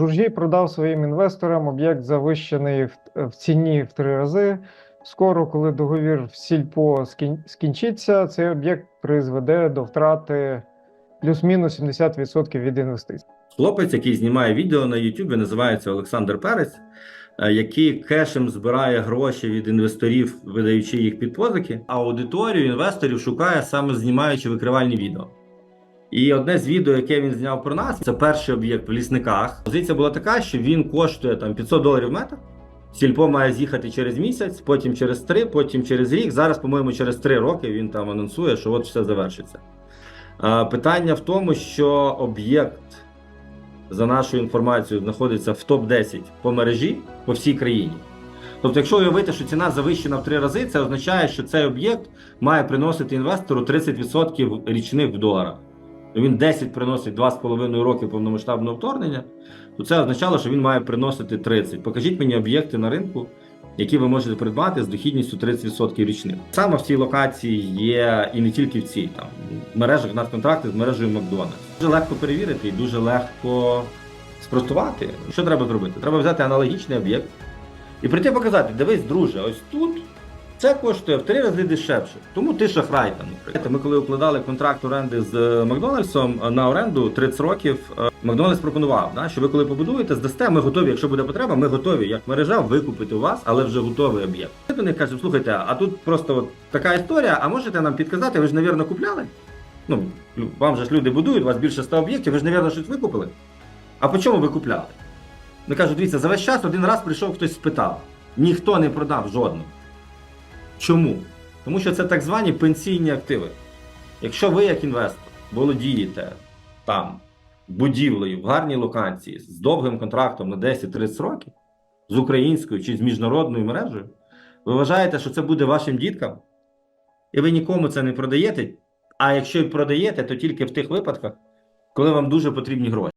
Журжій продав своїм інвесторам об'єкт завищений в, ціні в три рази. Скоро, коли договір в сільпо скін- скінчиться, цей об'єкт призведе до втрати плюс-мінус 70% від інвестицій. Хлопець, який знімає відео на YouTube, називається Олександр Перець, е, який кешем збирає гроші від інвесторів, видаючи їх під позики, а аудиторію інвесторів шукає саме знімаючи викривальні відео. І одне з відео, яке він зняв про нас, це перший об'єкт в лісниках. Позиція була така, що він коштує там 500 доларів метр. Сільпо має з'їхати через місяць, потім через три, потім через рік. Зараз, по-моєму, через три роки він там анонсує, що от все завершиться. Питання в тому, що об'єкт за нашою інформацією, знаходиться в топ-10 по мережі по всій країні. Тобто, якщо уявити, що ціна завищена в три рази, це означає, що цей об'єкт має приносити інвестору 30% річних в доларах. Він 10 приносить 2,5 роки повномасштабного вторгнення, то це означало, що він має приносити 30. Покажіть мені об'єкти на ринку, які ви можете придбати з дохідністю 30% річних. Саме в цій локації є і не тільки в цій там в мережах надконтракти з мережею Макдональдс. Дуже легко перевірити і дуже легко спростувати. Що треба зробити? Треба взяти аналогічний об'єкт і прийти показати: дивись, друже, ось тут це коштує в три рази дешевше. Тому ти шахрай там. наприклад. Ми коли укладали контракт оренди з е, Макдональдсом е, на оренду 30 років, е, Макдональдс пропонував, да, що ви коли побудуєте, здасте, ми готові, якщо буде потреба, ми готові як мережа викупити у вас, але вже готовий об'єкт. Ми до них кажемо, слухайте, а тут просто от така історія, а можете нам підказати, ви ж, навірно, купляли? Ну, вам же ж люди будують, у вас більше 100 об'єктів, ви ж, навірно, щось викупили. А по чому ви купляли? Вони кажуть, дивіться, за весь час один раз прийшов хтось спитав. Ніхто не продав жодного. Чому? Тому що це так звані пенсійні активи. Якщо ви, як інвестор, володієте там будівлею в гарній локації з довгим контрактом на 10-30 років, з українською чи з міжнародною мережею, ви вважаєте, що це буде вашим діткам, і ви нікому це не продаєте. А якщо і продаєте, то тільки в тих випадках, коли вам дуже потрібні гроші.